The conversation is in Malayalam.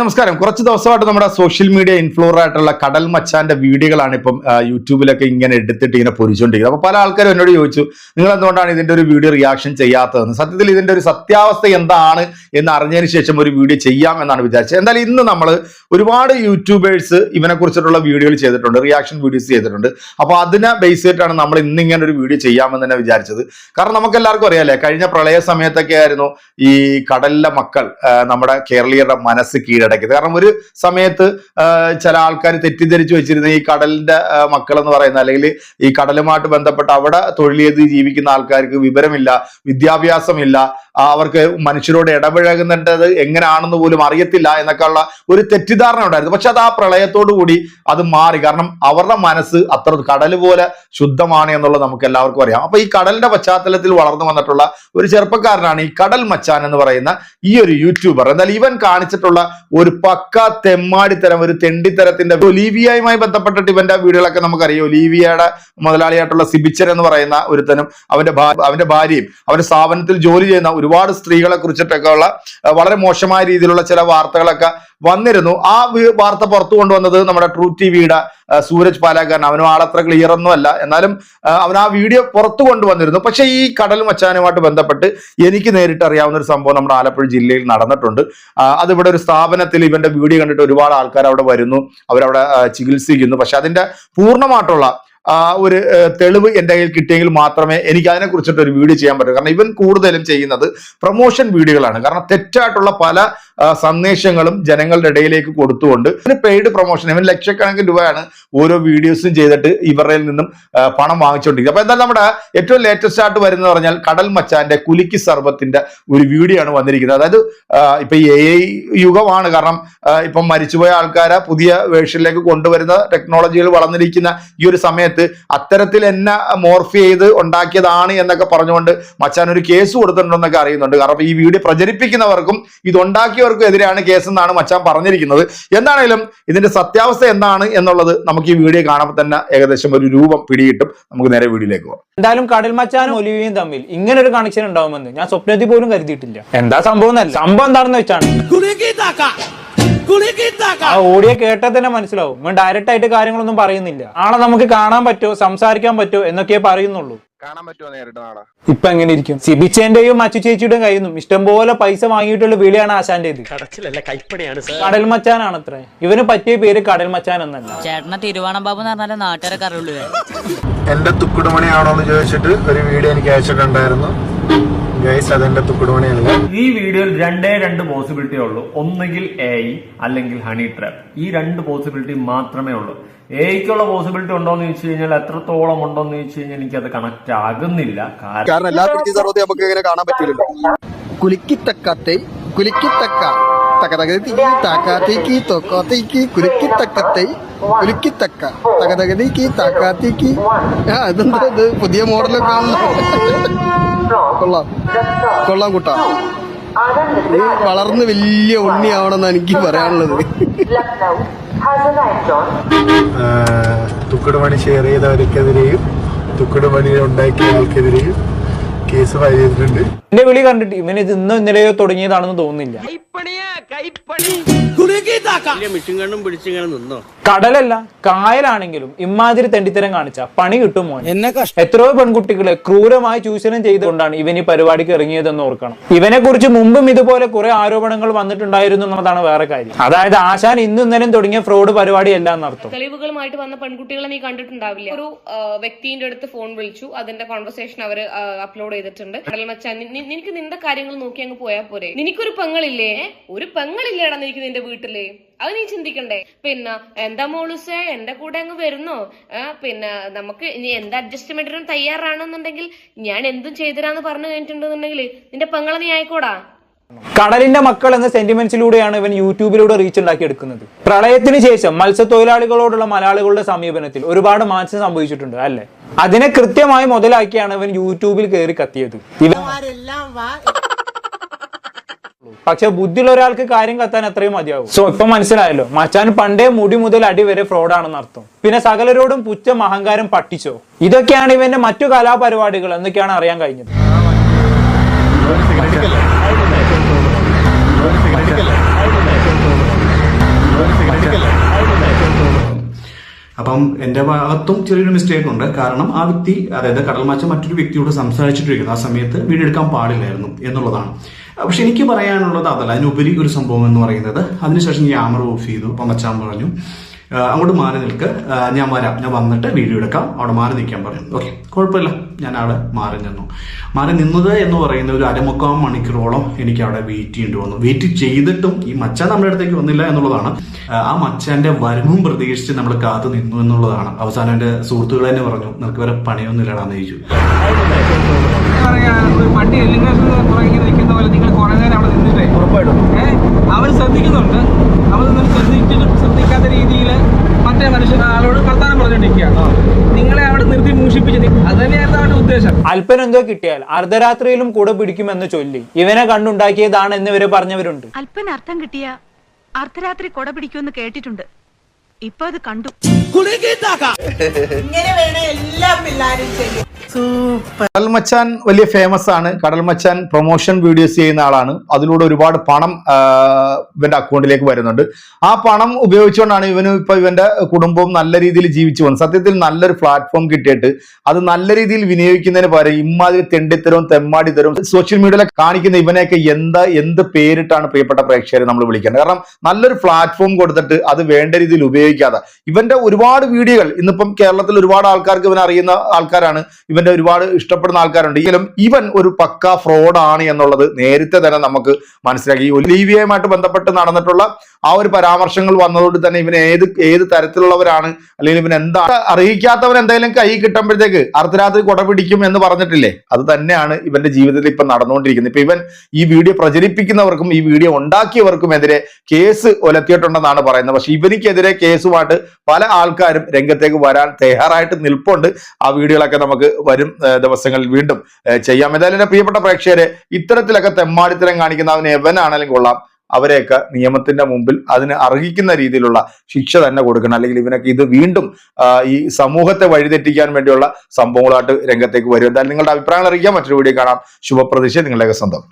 നമസ്കാരം. കുറച്ച് ദിവസമായിട്ട് നമ്മുടെ സോഷ്യൽ മീഡിയ ഇൻഫ്ലുവർ ആയിട്ടുള്ള കടൽ മച്ചാന്റെ വീഡിയോകളാണ് ഇപ്പം യൂട്യൂബിലൊക്കെ ഇങ്ങനെ എടുത്തിട്ട് ഇങ്ങനെ പൊരിച്ചുകൊണ്ടിരിക്കുന്നത് അപ്പൊ പല ആൾക്കാരും എന്നോട് ചോദിച്ചു നിങ്ങൾ എന്തുകൊണ്ടാണ് ഇതിന്റെ ഒരു വീഡിയോ റിയാക്ഷൻ ചെയ്യാത്തതെന്ന്? സത്യത്തിൽ ഇതിന്റെ ഒരു സത്യാവസ്ഥ എന്താണ് എന്ന് അറിഞ്ഞതിന് ശേഷം ഒരു വീഡിയോ ചെയ്യാം എന്നാണ് വിചാരിച്ചത്. എന്തായാലും ഇന്ന് നമ്മൾ ഒരുപാട് യൂട്യൂബേഴ്സ് ഇവനെ കുറിച്ചിട്ടുള്ള വീഡിയോകൾ ചെയ്തിട്ടുണ്ട് റിയാക്ഷൻ വീഡിയോസ് ചെയ്തിട്ടുണ്ട്. അപ്പൊ അതിനെ ബേസ് ചെയ്തിട്ടാണ് നമ്മൾ ഇന്ന് ഇങ്ങനെ ഒരു വീഡിയോ ചെയ്യാമെന്ന് തന്നെ വിചാരിച്ചത്. കാരണം നമുക്ക് എല്ലാവർക്കും അറിയാലേ കഴിഞ്ഞ പ്രളയ സമയത്തൊക്കെ ആയിരുന്നു ഈ കടലിലെ മക്കൾ നമ്മുടെ കേരളീയരുടെ മനസ്സ് കീഴടക്കിയത് കാരണം ഒരു സമയത്ത് ചില ആൾക്കാർ തെറ്റിദ്ധരിച്ചു വെച്ചിരുന്ന ഈ കടലിന്റെ മക്കൾ എന്ന് പറയുന്ന അല്ലെങ്കിൽ ഈ കടലുമായിട്ട് ബന്ധപ്പെട്ട് അവിടെ തൊഴിൽ ചെയ്ത് ജീവിക്കുന്ന ആൾക്കാർക്ക് വിവരമില്ല വിദ്യാഭ്യാസമില്ല അവർക്ക് മനുഷ്യരോട് ഇടപഴകുന്നത് എങ്ങനെയാണെന്ന് പോലും അറിയത്തില്ല എന്നൊക്കെയുള്ള ഒരു തെറ്റിദ്ധാരണ ഉണ്ടായിരുന്നു. പക്ഷെ അത് ആ പ്രളയത്തോടു കൂടി അത് മാറി. കാരണം അവരുടെ മനസ്സ് അത്ര കടൽ പോലെ ശുദ്ധമാണ് എന്നുള്ളത് നമുക്ക് എല്ലാവർക്കും അറിയാം. അപ്പൊ ഈ കടലിന്റെ പശ്ചാത്തലത്തിൽ വളർന്നു വന്നിട്ടുള്ള ഒരു ചെറുപ്പക്കാരനാണ് ഈ കടൽ മച്ചാൻ എന്ന് പറയുന്ന ഈ ഒരു യൂട്യൂബർ എന്നാൽ ഇവൻ കാണിച്ചിട്ടുള്ള ഒരു പക്ക തെമ്മാടിത്തരം ഒരു തെണ്ടിത്തരത്തിന്റെ ഒലീവിയയുമായി ബന്ധപ്പെട്ടിട്ട് ഇവന്റെ വീടുകളൊക്കെ നമുക്കറിയാം. ഒലീവിയയുടെ മുതലാളിയായിട്ടുള്ള സിബിച്ചൻ എന്ന് പറയുന്ന ഒരുത്തനും അവന്റെ അവന്റെ ഭാര്യയും അവന്റെ സ്ഥാപനത്തിൽ ജോലി ചെയ്യുന്ന ഒരുപാട് സ്ത്രീകളെ കുറിച്ചിട്ടൊക്കെ ഉള്ള വളരെ മോശമായ രീതിയിലുള്ള ചില വാർത്തകളൊക്കെ വന്നിരുന്നു. ആ വാർത്ത പുറത്തു കൊണ്ടുവന്നത് നമ്മുടെ ട്രൂ ടി വിയുടെ സൂരജ് പാലാക്കാരൻ. അവനും ആളത്ര ക്ലിയർ ഒന്നും അല്ല. എന്നാലും അവൻ ആ വീഡിയോ പുറത്തു കൊണ്ടുവന്നിരുന്നു. പക്ഷെ ഈ കടൽ മച്ചാനുമായിട്ട് ബന്ധപ്പെട്ട് എനിക്ക് നേരിട്ട് അറിയാവുന്ന ഒരു സംഭവം നമ്മുടെ ആലപ്പുഴ ജില്ലയിൽ നടന്നിട്ടുണ്ട്. അതിവിടെ ഒരു സ്ഥാപനത്തിൽ ഇവന്റെ വീഡിയോ കണ്ടിട്ട് ഒരുപാട് ആൾക്കാർ അവിടെ വരുന്നു. അവരവിടെ ചികിത്സിക്കുന്നു. പക്ഷെ അതിന്റെ പൂർണമായിട്ടുള്ള ഒരു തെളിവ് എന്റെ കയ്യിൽ കിട്ടിയെങ്കിൽ മാത്രമേ എനിക്ക് അതിനെ കുറിച്ചിട്ട് ഒരു വീഡിയോ ചെയ്യാൻ പറ്റൂ. കാരണം ഇവൻ കൂടുതലും ചെയ്യുന്നത് പ്രൊമോഷൻ വീഡിയോകളാണ്. കാരണം തെറ്റായിട്ടുള്ള പല സന്ദേശങ്ങളും ജനങ്ങളുടെ ഇടയിലേക്ക് കൊടുത്തുകൊണ്ട് ഇതിന് പെയ്ഡ് പ്രൊമോഷൻ ഇവൻ ലക്ഷക്കണക്കിന് രൂപയാണ് ഓരോ വീഡിയോസും ചെയ്തിട്ട് ഇവരിൽ നിന്നും പണം വാങ്ങിച്ചുകൊണ്ടിരിക്കുക അപ്പൊ എന്തായാലും നമ്മുടെ ഏറ്റവും ലേറ്റസ്റ്റ് ആയിട്ട് വരുന്നത് പറഞ്ഞാൽ കടൽ മച്ചാന്റെ കുലുക്കി സർബത്തിന്റെ ഒരു വീഡിയോ ആണ് വന്നിരിക്കുന്നത്. അതായത് ഇപ്പൊ എ ഐ യുഗമാണ്. കാരണം ഇപ്പം മരിച്ചുപോയ ആൾക്കാരെ പുതിയ വേർഷനിലേക്ക് കൊണ്ടുവരുന്ന ടെക്നോളജികൾ വളർന്നിരിക്കുന്ന ഈ ഒരു സമയത്ത് അത്തരത്തിൽ എന്നെ മോർഫ് ചെയ്ത് ഉണ്ടാക്കിയതാണ് എന്നൊക്കെ പറഞ്ഞുകൊണ്ട് മച്ചാൻ ഒരു കേസ് കൊടുത്തിട്ടുണ്ടെന്നൊക്കെ അറിയുന്നുണ്ട്. കാരണം ഈ വീഡിയോ പ്രചരിപ്പിക്കുന്നവർക്കും ഇതുണ്ടാക്കിയവർക്കും എതിരെയാണ് കേസ് എന്നാണ് മച്ചാൻ പറഞ്ഞിരിക്കുന്നത്. എന്താണെങ്കിലും ഇതിന്റെ സത്യാവസ്ഥ എന്താണ് എന്നുള്ളത് നമുക്ക് ഈ വീഡിയോ കാണുമ്പോൾ തന്നെ ഏകദേശം ഒരു രൂപം പിടിയിട്ടും നമുക്ക് നേരെ വീഡിയോയിലേക്ക് പോകാം. എന്തായാലും കടൽ മച്ചാനും ഒലിവിയും തമ്മിൽ ഇങ്ങനെ ഒരു കണക്ഷൻ ഉണ്ടാവുമെന്ന് ഞാൻ സ്വപ്നത്തിൽ പോലും കരുതിയിട്ടില്ല. എന്താ സംഭവം എന്നല്ല. സംഭവം എന്താണെന്ന് വെച്ചാണ്. ആ ഓഡിയോ കേട്ടാൽ തന്നെ മനസ്സിലാവും. ഡയറക്റ്റ് ആയിട്ട് കാര്യങ്ങളൊന്നും പറയുന്നില്ല. ആളെ നമുക്ക് കാണാൻ പറ്റുമോ സംസാരിക്കാൻ പറ്റുമോ എന്നൊക്കെ പറയുന്നുള്ളൂ. കാണാൻ പറ്റുമോ നേരിട്ട് നാളെ? ഇപ്പൊ എങ്ങനെ ഇരിക്കും? സിബിച്ചേന്റെയും അച്ചു ചേച്ചിയുടെയും കയ്യിൽ നിന്നും ഇഷ്ടംപോലെ പൈസ വാങ്ങിയിട്ടുള്ള വിളിയാണ് ആശാന്റെ കടച്ചിലല്ല കൈപ്പണിയാണ് സാർ. കടൽ മച്ചാനാണ് അത്ര ഇവന് പറ്റിയ പേര് കടൽ മച്ചാൻ എന്നല്ല. ചേട്ടനെ തിരുവാണം ബാബു എന്ന് പറഞ്ഞാലേ നാട്ടുകാരൊക്കെ അറിയുള്ളൂ എന്റെ തുക്കുടുമണിയാണോ എന്ന് ചോദിച്ചിട്ട് ഒരു വീഡിയോ എനിക്ക് അയച്ചിട്ടുണ്ടായിരുന്നു. ഗൈസ് അതെന്റെ തുക്കുടുമണിയല്ല ഈ വീഡിയോയിൽ രണ്ടേ രണ്ട് പോസിബിലിറ്റി ഉള്ളൂ. ഒന്നുകിൽ എ ഐ അല്ലെങ്കിൽ ഹണി ട്രാപ്പ് ഈ രണ്ട് പോസിബിലിറ്റി മാത്രമേ ഉള്ളൂ. എയ്ക്കുള്ള പോസിബിലിറ്റി ഉണ്ടോ എന്ന് ചോദിച്ചു കഴിഞ്ഞാൽ എത്രത്തോളം ഉണ്ടോ എന്ന് ചോദിച്ചു കഴിഞ്ഞാൽ എനിക്ക് അത് കണക്ട് ആകുന്നില്ല. കാരണം എല്ലാ സർവത്തെ നമുക്ക് ഇങ്ങനെ കാണാൻ പറ്റില്ലല്ലോ കുലുക്കിത്തക്കത്തെ കുലുക്കിത്തക്ക. തകതകതി താക്കാത്തേക്ക് തൊക്കാത്തേക്ക് കുലുക്കിത്തക്കത്തെ കുലുക്കിത്തക്ക. തകതകതിക്ക് താക്കാത്തേക്ക്. ആ ഇതെന്താ പുതിയ മോഡലൊക്കെ ആണല്ലോ. കൊള്ളാം. കൊള്ളാം കൂട്ടാ. നീ വളർന്ന് വലിയ ഉണ്ണിയാവണമെന്ന് എനിക്ക് പറയാനുള്ളത്. തുക്കട് പണി ഷെയർ ചെയ്തവർക്കെതിരെയും തുക്കട് പണി ഉണ്ടാക്കിയവർക്കെതിരെയും കേസ് ഫയൽ ചെയ്തിട്ടുണ്ട്. എന്റെ വിളി കണ്ടിട്ട് ഇവന് ഇത് ഇന്നോ ഇന്നലെയോ തുടങ്ങിയതാണെന്ന് തോന്നുന്നില്ല. കടലല്ല കായലാണെങ്കിലും ഇമാതിരി തെണ്ടിത്തരം കാണിച്ച. പണി കിട്ടും മോൻ എത്രയോ പെൺകുട്ടികളെ ക്രൂരമായി ചൂഷണം ചെയ്തുകൊണ്ടാണ് ഇവൻ ഈ പരിപാടിക്ക് ഇറങ്ങിയതെന്ന് ഓർക്കണം. ഇവനെ കുറിച്ച് മുമ്പും ഇതുപോലെ കുറെ ആരോപണങ്ങൾ വന്നിട്ടുണ്ടായിരുന്നു എന്നതാണ് വേറെ കാര്യം. അതായത് ആശാൻ ഇന്നും ഇന്നലെയും തുടങ്ങിയ ഫ്രോഡ് പരിപാടി എല്ലാം എന്നർത്ഥം. തെളിവുകളുമായിട്ട് വന്ന പെൺകുട്ടികളെ നീ കണ്ടിട്ടുണ്ടാവില്ല. ഒരു വ്യക്തിന്റെ അടുത്ത് ഫോൺ വിളിച്ചു. അതിന്റെ കോൺവെർസേഷൻ അവർ അപ്ലോഡ് ചെയ്തിട്ടുണ്ട്. കടൽ മച്ചാൻ നിനക്ക് നിന്റെ കാര്യങ്ങൾ നോക്കി അങ്ങ് പോയാൽ പോരെ. നിനക്കൊരു പെങ്ങളില്ലേ? ഒരു പെങ്ങളില്ലേടാ നിനക്ക് നിന്റെ വീട്ടിൽ. അത് നീ ചിന്തിക്കണ്ടേ. പിന്നെ എന്താ മോളുസേ? എന്റെ കൂടെ അങ്ങ് വരുന്നോ? പിന്നെ നമുക്ക് ഇനി എന്ത് അഡ്ജസ്റ്റ്മെന്റിനും തയ്യാറാണെന്നുണ്ടെങ്കിൽ ഞാൻ എന്തും ചെയ്തരാന്ന് പറഞ്ഞു കഴിഞ്ഞിട്ടുണ്ടെന്നുണ്ടെങ്കിൽ നിന്റെ പെങ്ങളെ നീ ആയിക്കോടാ. കടലിന്റെ മക്കൾ എന്ന സെന്റിമെന്റ്സിലൂടെയാണ് ഇവൻ യൂട്യൂബിലൂടെ റീച്ച് ഉണ്ടാക്കിയെടുക്കുന്നത്. പ്രളയത്തിന് ശേഷം മത്സ്യത്തൊഴിലാളികളോടുള്ള മലയാളികളുടെ സമീപനത്തിൽ ഒരുപാട് മാറ്റം സംഭവിച്ചിട്ടുണ്ട് അല്ലെ? അതിനെ കൃത്യമായി മുതലാക്കിയാണ് ഇവൻ യൂട്യൂബിൽ കയറി കത്തിയത്. പക്ഷെ ബുദ്ധിയുള്ള ഒരാൾക്ക് കാര്യം കത്താൻ അത്രയും മതിയാവും. സോ ഇപ്പൊ മനസ്സിലായല്ലോ മച്ചാൻ പണ്ടേ മുടി മുതൽ അടി വരെ ഫ്രോഡാണെന്ന് അർത്ഥം. പിന്നെ സകലരോടും പുച്ഛം അഹങ്കാരം പട്ടിച്ചോ? ഇതൊക്കെയാണ് ഇവന്റെ മറ്റു കലാപരിപാടികൾ എന്നൊക്കെയാണ് അറിയാൻ കഴിഞ്ഞത്. അപ്പം എന്റെ ഭാഗത്തും ചെറിയൊരു മിസ്റ്റേക്ക് ഉണ്ട്. കാരണം ആ വ്യക്തി അതായത് കടൽമാച്ച മറ്റൊരു വ്യക്തിയോട് സംസാരിച്ചിട്ടിരിക്കുന്നു. ആ സമയത്ത് വീടെടുക്കാൻ പാടില്ലായിരുന്നു എന്നുള്ളതാണ്. പക്ഷെ എനിക്ക് പറയാനുള്ളത് അതല്ല. അതിനുപരി ഒരു സംഭവം എന്ന് പറയുന്നത്. അതിനുശേഷം ക്യാമറ ഓഫ് ചെയ്തു. അപ്പം മച്ചാൻ പറഞ്ഞു അങ്ങോട്ട് മാറി നിൽക്ക്. ഞാൻ വരാം. ഞാൻ വന്നിട്ട് വീഡിയോ എടുക്കാം. അവിടെ മാറി നിൽക്കാൻ പറഞ്ഞു ഓക്കെ. കുഴപ്പമില്ല. ഞാൻ അവിടെ മാറി നിന്നു. മാറി നിന്നത് എന്ന് പറയുന്ന ഒരു അരമുക്കാൽ മണിക്കൂറോളം എനിക്ക് അവിടെ വെയിറ്റ് ചെയ്യേണ്ടി വന്നു. വെയിറ്റ് ചെയ്തിട്ടും ഈ മച്ചാൻ നമ്മുടെ അടുത്തേക്ക് വന്നില്ല എന്നുള്ളതാണ്. ആ, മച്ചാന്റെ വരവും പ്രതീക്ഷിച്ച് നമ്മൾ കാത്തു നിന്നു എന്നുള്ളതാണ്. അവസാനം എന്റെ സുഹൃത്തുക്കൾ തന്നെ പറഞ്ഞു നിനക്ക് വരെ പണിയൊന്നുമില്ലടാന്ന് ചോദിച്ചു. പട്ടി നിൽക്കുന്ന പോലെ നിങ്ങൾ കുറെ നേരം അവിടെ നിന്നിട്ടേ ഉറപ്പായിട്ടും. ഏഹ് അവർ ശ്രദ്ധിക്കുന്നുണ്ട്. അവർ ശ്രദ്ധിച്ചിട്ടും ശ്രദ്ധിക്കാത്ത രീതിയിൽ മറ്റേ മനുഷ്യൻ ആളോട് വർത്താനം പറഞ്ഞുകൊണ്ടിരിക്കുകയാണ് നിങ്ങളെ അവിടെ നിർത്തി മൂഷിപ്പിച്ച് നി- അത് തന്നെയായിരുന്നു അവരുടെ ഉദ്ദേശം. അല്പൻ എന്തോ കിട്ടിയാൽ അർദ്ധരാത്രിയിലും കൂടെ പിടിക്കുമെന്ന് ചൊല്ലി. ഇവനെ കണ്ടുണ്ടാക്കിയതാണ് എന്ന് ഇവർ പറഞ്ഞവരുണ്ട്. അല്പന അർത്ഥം കിട്ടിയ അർദ്ധരാത്രി കൊട പിടിക്കുമെന്ന് കേട്ടിട്ടുണ്ട്. ഇപ്പൊ അത് കണ്ടു. ഇങ്ങനെ വേണം എല്ലാ പിള്ളേരും ചെയ്യാൻ കടൽ മച്ചാൻ വലിയ ഫേമസ് ആണ്. കടൽ മച്ചാൻ പ്രൊമോഷൻ വീഡിയോസ് ചെയ്യുന്ന ആളാണ്. അതിലൂടെ ഒരുപാട് പണം ഇവന്റെ അക്കൗണ്ടിലേക്ക് വരുന്നുണ്ട്. ആ പണം ഉപയോഗിച്ചുകൊണ്ടാണ് ഇവനും ഇപ്പൊ ഇവന്റെ കുടുംബവും നല്ല രീതിയിൽ ജീവിച്ചു പോകുന്നത്. സത്യത്തിൽ നല്ലൊരു പ്ലാറ്റ്ഫോം കിട്ടിയിട്ട് അത് നല്ല രീതിയിൽ വിനിയോഗിക്കുന്നതിന് പകരം ഇമാതിരി തെണ്ടിത്തരവും തെമ്മാടിത്തരവും സോഷ്യൽ മീഡിയയിലെ കാണിക്കുന്ന ഇവനെയൊക്കെ എന്താ എന്ത് പേരിട്ടാണ് പ്രിയപ്പെട്ട പ്രേക്ഷകരെ നമ്മൾ വിളിക്കേണ്ടത്? കാരണം നല്ലൊരു പ്ലാറ്റ്ഫോം കൊടുത്തിട്ട് അത് വേണ്ട രീതിയിൽ ഉപയോഗിക്കാതെ ഇവന്റെ ഒരുപാട് വീഡിയോകൾ ഇന്നിപ്പം കേരളത്തിൽ ഒരുപാട് ആൾക്കാർക്ക് ഇവൻ അറിയുന്ന ആൾക്കാരാണ് ഇവന്റെ ഒരുപാട് ഇഷ്ടപ്പെടുന്ന ആൾക്കാരുണ്ട്. എങ്കിലും ഇവൻ ഒരു പക്ക ഫ്രോഡാണ് എന്നുള്ളത് നേരത്തെ തന്നെ നമുക്ക് മനസ്സിലാക്കി. ഒലീവിയയുമായിട്ട് ബന്ധപ്പെട്ട് നടന്നിട്ടുള്ള ആ ഒരു പരാമർശങ്ങൾ വന്നതുകൊണ്ട് തന്നെ ഇവൻ ഏത് ഏത് തരത്തിലുള്ളവരാണ്? അല്ലെങ്കിൽ ഇവൻ എന്താണ് അറിയിക്കാത്തവൻ എന്തെങ്കിലും കൈ കിട്ടുമ്പോഴത്തേക്ക് അർദ്ധരാത്രി കൊട പിടിക്കും എന്ന് പറഞ്ഞിട്ടില്ലേ? അത് തന്നെയാണ് ഇവന്റെ ജീവിതത്തിൽ ഇപ്പൊ നടന്നുകൊണ്ടിരിക്കുന്നത്. ഇപ്പൊ ഇവൻ ഈ വീഡിയോ പ്രചരിപ്പിക്കുന്നവർക്കും ഈ വീഡിയോ ഉണ്ടാക്കിയവർക്കും എതിരെ കേസ് ഒലത്തിയിട്ടുണ്ടെന്നാണ് പറയുന്നത്. പക്ഷെ ഇവനിക്കെതിരെ കേസുമായിട്ട് പല ആൾക്കാരും രംഗത്തേക്ക് വരാൻ തയ്യാറായിട്ട് നിൽപ്പുണ്ട്. ആ വീഡിയോകളൊക്കെ നമുക്ക് വരും ദിവസങ്ങളിൽ വീണ്ടും ചെയ്യാം. എന്തായാലും എന്റെ പ്രിയപ്പെട്ട പ്രേക്ഷകരെ ഇത്തരത്തിലൊക്കെ തെമ്മാടിത്തരം കാണിക്കുന്ന അവന് എവനാണെങ്കിലും കൊള്ളാം. അവരെയൊക്കെ നിയമത്തിന്റെ മുമ്പിൽ അതിന് അർഹിക്കുന്ന രീതിയിലുള്ള ശിക്ഷ തന്നെ കൊടുക്കണം. അല്ലെങ്കിൽ ഇവനൊക്കെ ഇത് വീണ്ടും ഈ സമൂഹത്തെ വഴിതെറ്റിക്കാൻ വേണ്ടിയുള്ള സംഭവങ്ങളായിട്ട് രംഗത്തേക്ക് വരും. എന്തായാലും നിങ്ങളുടെ അഭിപ്രായങ്ങൾ അറിയിക്കാം മറ്റൊരു വീഡിയോ കാണാം. ശുഭപ്രതീക്ഷ നിങ്ങളുടെയൊക്കെ സ്വന്തം.